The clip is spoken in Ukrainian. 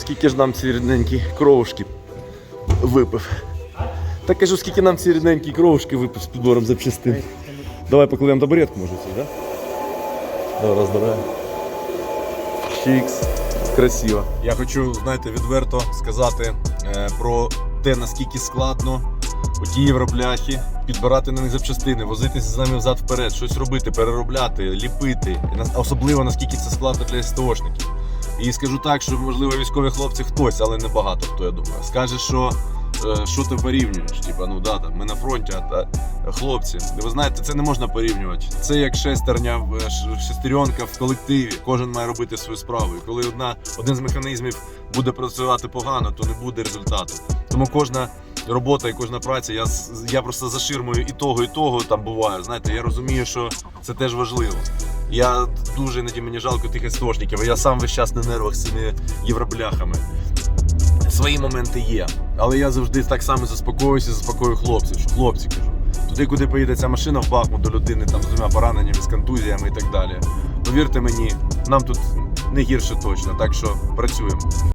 Скільки ж нам ці рідненькі кровушки випив. Та кажу, скільки нам ці рідненькі кровушки випив з підбором запчастин. Давай покладемо табуретку, може, цю, да? Давай, розбираємо. Чікс. Красиво. Я хочу, знаєте, відверто сказати е, про те, наскільки складно у ті євробляхи підбирати на них запчастини, возитися з нами взад вперед, щось робити, переробляти, ліпити. Особливо наскільки це складно для СТОшників. І скажу так, що можливо військові хлопці хтось, але не багато хто, я думаю. Скаже, що е, що ти порівнюєш? Типа, ну да, там, ми на фронті, а та, хлопці. Ви знаєте, це не можна порівнювати. Це як шестерня, е, шестеренка в колективі. Кожен має робити свою справу. І коли одна, один з механізмів буде працювати погано, то не буде результату. Тому кожна робота і кожна праця, я, я просто за ширмою і того, і того там буваю. Знаєте, я розумію, що це теж важливо. Я дуже іноді мені жалко тих істошників, я сам весь час на нервах з цими євробляхами. Свої моменти є, але я завжди так само заспокоююся, заспокою хлопців. Що хлопці кажу, туди, куди поїде ця машина в Бахмут до людини там з двома пораненнями, з контузіями і так далі. Повірте мені, нам тут не гірше точно, так що працюємо.